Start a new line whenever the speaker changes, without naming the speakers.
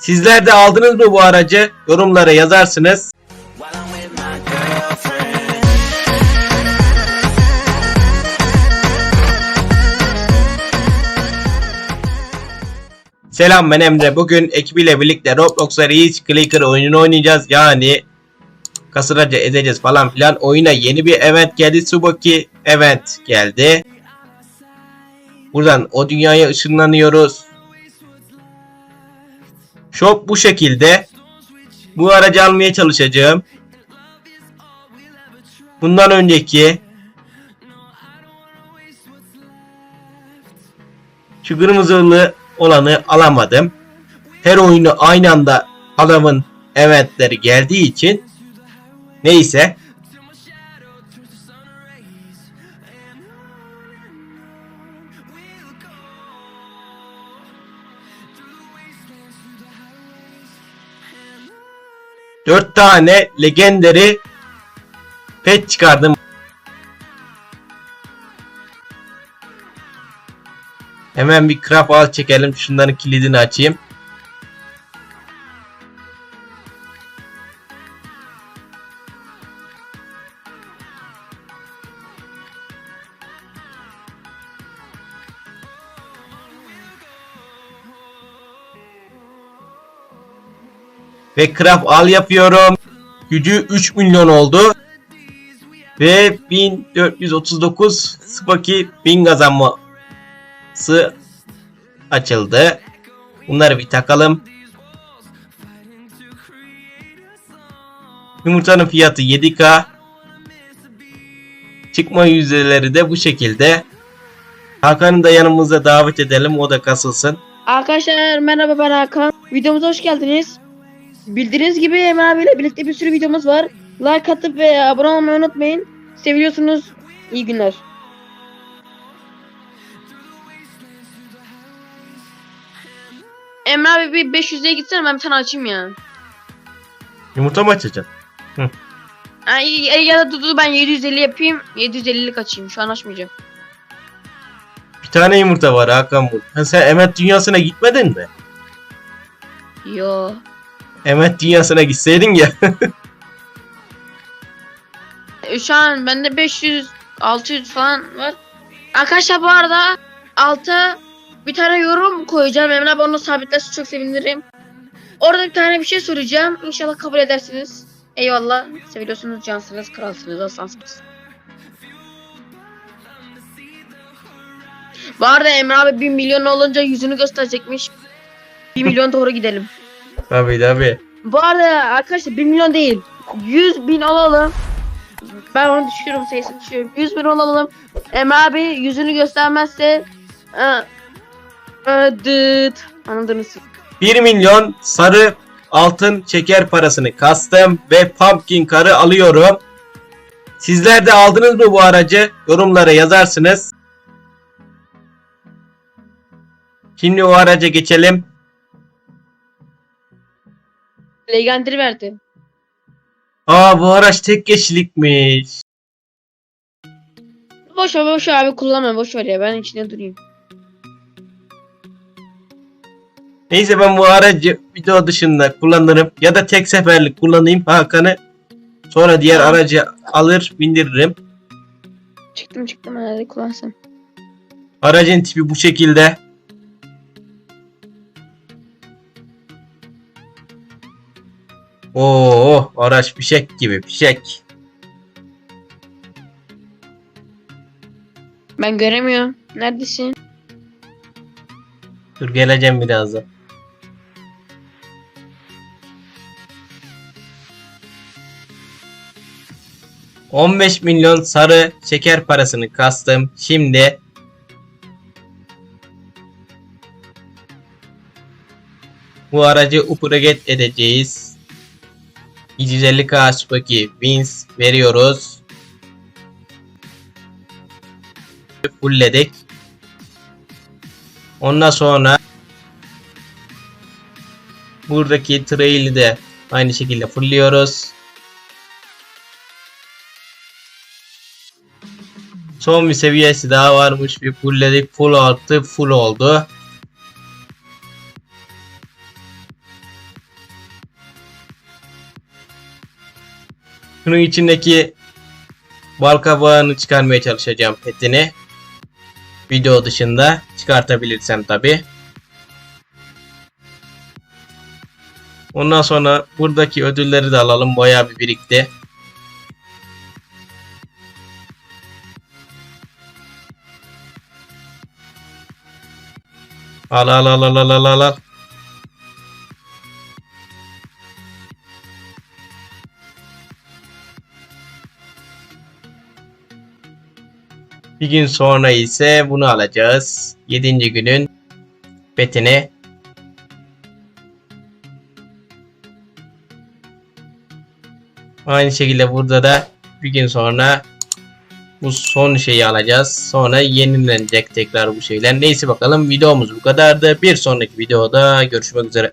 Sizler de aldınız mı bu aracı? Yorumlara yazarsınız. Selam ben Emre. Bugün ekibiyle birlikte Roblox'a Reach Clicker oyununu oynayacağız. Yani kasıracı edeceğiz falan filan. Oyuna yeni bir event geldi. Tsubaki event geldi. Buradan o dünyaya ışınlanıyoruz. Shop bu şekilde. Bu aracı almaya çalışacağım. Bundan önceki şu kırmızılı olanı alamadım. Her oyunu aynı anda adamın eventleri geldiği için neyse Dört tane legendary pet çıkardım. Hemen bir craft al çekelim. Şunların kilidini açayım. Ve craft al yapıyorum. Gücü 3 milyon oldu. Ve 1439 Spaki 1000 kazanması açıldı. Bunları bir takalım. Yumurtanın fiyatı 7k. Çıkma yüzdeleri de bu şekilde. Hakan'ı da yanımıza davet edelim. O da kasılsın.
Arkadaşlar merhaba ben Hakan. Videomuza hoş geldiniz. Bildiğiniz gibi Emre abiyle birlikte bir sürü videomuz var. Like atıp ve abone olmayı unutmayın. Seviyorsunuz. İyi günler. Emre abi bir 500'e gitsene ben bir tane açayım ya.
Yumurta mı açacaksın?
Ay, ya, ya da dur, dur ben 750 yapayım. 750'lik açayım. Şu an açmayacağım.
Bir tane yumurta var Hakan bu. Ha, sen Emet dünyasına gitmedin mi?
Yo.
Emet dünyasına gitseydin ya.
E, Şu an bende 500 600 falan var. Arkadaşlar bu arada alta bir tane yorum koyacağım. Emre abi onu sabitlerse çok sevinirim. Orada bir tane bir şey soracağım. İnşallah kabul edersiniz. Eyvallah. Seviyorsunuz, cansınız, kralsınız, aslansınız. Bu arada Emre abi 1 milyon olunca yüzünü gösterecekmiş. 1 milyon doğru gidelim.
Tabii tabii.
Bu arada arkadaşlar 1 milyon değil. 100 bin olalım. Ben onu düşürüyorum sayısını düşürüyorum. 100 bin olalım. Emre abi yüzünü göstermezse e, dıt. Anladınız. siz.
1 milyon sarı altın şeker parasını kastım ve pumpkin karı alıyorum. Sizler de aldınız mı bu aracı? Yorumlara yazarsınız. Şimdi o araca geçelim.
Legendary verdi.
Aa bu araç tek kişilikmiş.
Boş ver boş ver abi kullanma boş ver ya ben içinde durayım.
Neyse ben bu aracı video dışında kullanırım ya da tek seferlik kullanayım Hakan'ı. Sonra diğer aracı alır bindiririm.
Çıktım çıktım hadi kullansın.
Aracın tipi bu şekilde. Oo, araç fişek gibi fişek.
Ben göremiyorum. Neredesin?
Dur geleceğim birazdan. ...15 milyon sarı şeker parasını kastım. Şimdi... Bu aracı upgrade edeceğiz. 250k Spooky Wins veriyoruz. Fullledik. Ondan sonra buradaki trail'i de aynı şekilde fullliyoruz. Son bir seviyesi daha varmış. Bir fullledik. Full altı full oldu. Şunun içindeki bal kabağını çıkarmaya çalışacağım petini. Video dışında çıkartabilirsem tabi. Ondan sonra buradaki ödülleri de alalım. Bayağı bir birikti. Al al al al al al al Bir gün sonra ise bunu alacağız. 7. günün petini. Aynı şekilde burada da bir gün sonra bu son şeyi alacağız. Sonra yenilenecek tekrar bu şeyler. Neyse bakalım videomuz bu kadardı. Bir sonraki videoda görüşmek üzere.